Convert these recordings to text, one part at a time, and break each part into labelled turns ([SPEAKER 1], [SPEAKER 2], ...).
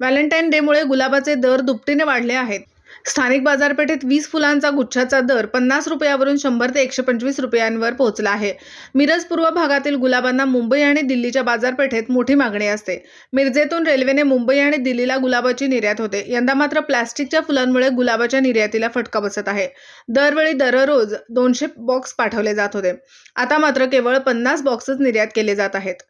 [SPEAKER 1] Valentine डेमुळे गुलाबाचे दर दुपटीने वाढले आहेत. स्थानिक बाजारपेठेत वीस फुलांचा गुच्छाचा दर पन्नास रुपयावरून शंभर ते एकशे पंचवीस रुपयांवर पोहोचला आहे. मिरज पूर्व भागातील गुलाबांना मुंबई आणि दिल्लीच्या बाजारपेठेत मोठी मागणी असते. मिरजेतून रेल्वेने मुंबई आणि दिल्लीला गुलाबाची निर्यात होते. यंदा मात्र प्लॅस्टिकच्या फुलांमुळे गुलाबाच्या निर्यातीला फटका बसत आहे. दरवेळी दररोज दोनशे बॉक्स पाठवले जात होते. आता मात्र केवळ पन्नास बॉक्सच निर्यात केले जात आहेत.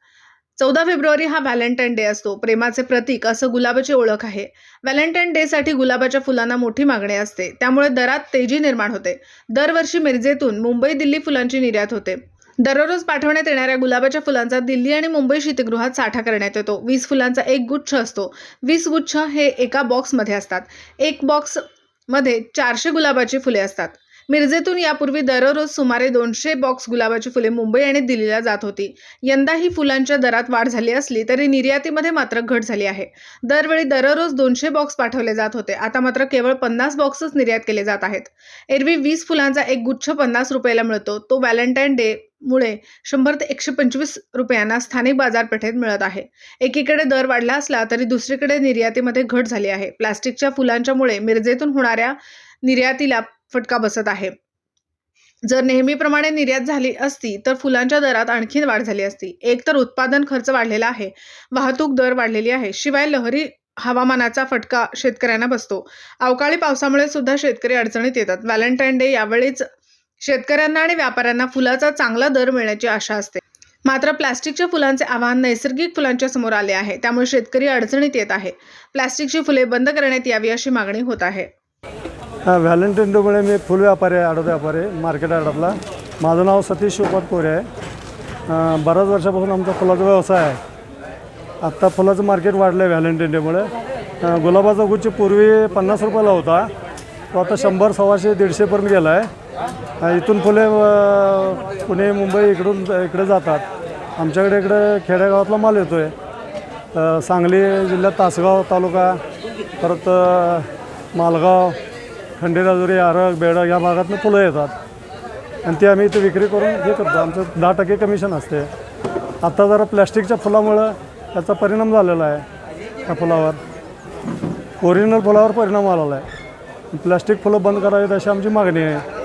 [SPEAKER 1] चौदा फेब्रुवारी हा व्हॅलेंटाईन डे असतो. प्रेमाचे प्रतीक असं गुलाबाची ओळख आहे. व्हॅलेंटाईन डेसाठी गुलाबाच्या फुलांना मोठी मागणी असते. त्यामुळे दरात तेजी निर्माण होते. दरवर्षी मिरजेतून मुंबई दिल्ली फुलांची निर्यात होते. दररोज पाठवण्यात येणाऱ्या गुलाबाच्या फुलांचा दिल्ली आणि मुंबई शीतगृहात साठा करण्यात येतो. वीस फुलांचा एक गुच्छ असतो. वीस गुच्छ हे एका बॉक्समध्ये असतात. एक बॉक्समध्ये चारशे गुलाबाची फुले असतात. मिरजेतून यापूर्वी दररोज सुमारे दोनशे बॉक्स गुलाबाची फुले मुंबई आणि दिल्लीला जात होती. यंदा ही फुलांच्या दरात वाढ झाली असली तरी निर्यातीमध्ये मात्र घट झाली आहे. दरवेळी दररोज दोनशे बॉक्स पाठवले जात होते. आता मात्र केवळ पन्नास बॉक्सच निर्यात केले जात आहेत. एरवी वीस फुलांचा एक गुच्छ पन्नास रुपयाला मिळतो. तो व्हॅलेंटाईन डे मुळे शंभर ते एकशे पंचवीस रुपयांना स्थानिक बाजारपेठेत मिळत आहे. एकीकडे दर वाढला असला तरी दुसरीकडे निर्यातीमध्ये घट झाली आहे. प्लास्टिकच्या फुलांच्यामुळे मिरजेतून होणाऱ्या निर्यातीला फटका बसत आहे. जर नेहमीप्रमाणे निर्यात झाली असती तर फुलांच्या दरात आणखीन वाढ झाली असती. एकतर उत्पादन खर्च वाढलेला आहे. वाहतूक दर वाढलेली आहे. शिवाय लहरी हवामानाचा फटका शेतकऱ्यांना बसतो. अवकाळी पावसामुळे सुद्धा शेतकरी अडचणीत येतात. व्हॅलेंटाईन डे यावेळीच शेतकऱ्यांना आणि व्यापाऱ्यांना फुलाचा चांगला दर मिळण्याची आशा असते. मात्र प्लास्टिकच्या फुलांचे आव्हान नैसर्गिक फुलांच्या समोर आले आहे. त्यामुळे शेतकरी अडचणीत येत आहे. प्लास्टिकची फुले बंद करण्यात यावी अशी मागणी होत आहे.
[SPEAKER 2] व्हॅलेंटाईन डेमुळे मी फुल व्यापारी आहे आडत व्यापारी मार्केट आडतला. माझं नाव सतीश शिवपात कोरे आहे. बऱ्याच वर्षापासून आमचा फुलाचा व्यवसाय आहे. आत्ता फुलाचं मार्केट वाढलं आहे व्हॅलेंटाईन डेमुळे गुलाबाचा गुच्छ पूर्वी पन्नास रुपयाला होता. तो आता शंभर सव्वाशे दीडशेपर्यंत गेला आहे इथून फुले पुणे मुंबई इकडून इकडे जातात. आमच्याकडे इकडे खेडेगावातला माल येतो आहे सांगली जिल्ह्यात तासगाव तालुका परत मालगाव खंडेराजुरी आरग बेडग या भागातनं फुलं येतात. आणि ती आम्ही इथे विक्री करून हे करतो. आमचं दहा टक्के कमिशन असते. आता जरा प्लॅस्टिकच्या फुलामुळं त्याचा परिणाम झालेला आहे त्या फुलावर. ओरिजिनल फुलावर परिणाम आलेला आहे. प्लॅस्टिक फुलं बंद करावीत अशी आमची मागणी आहे.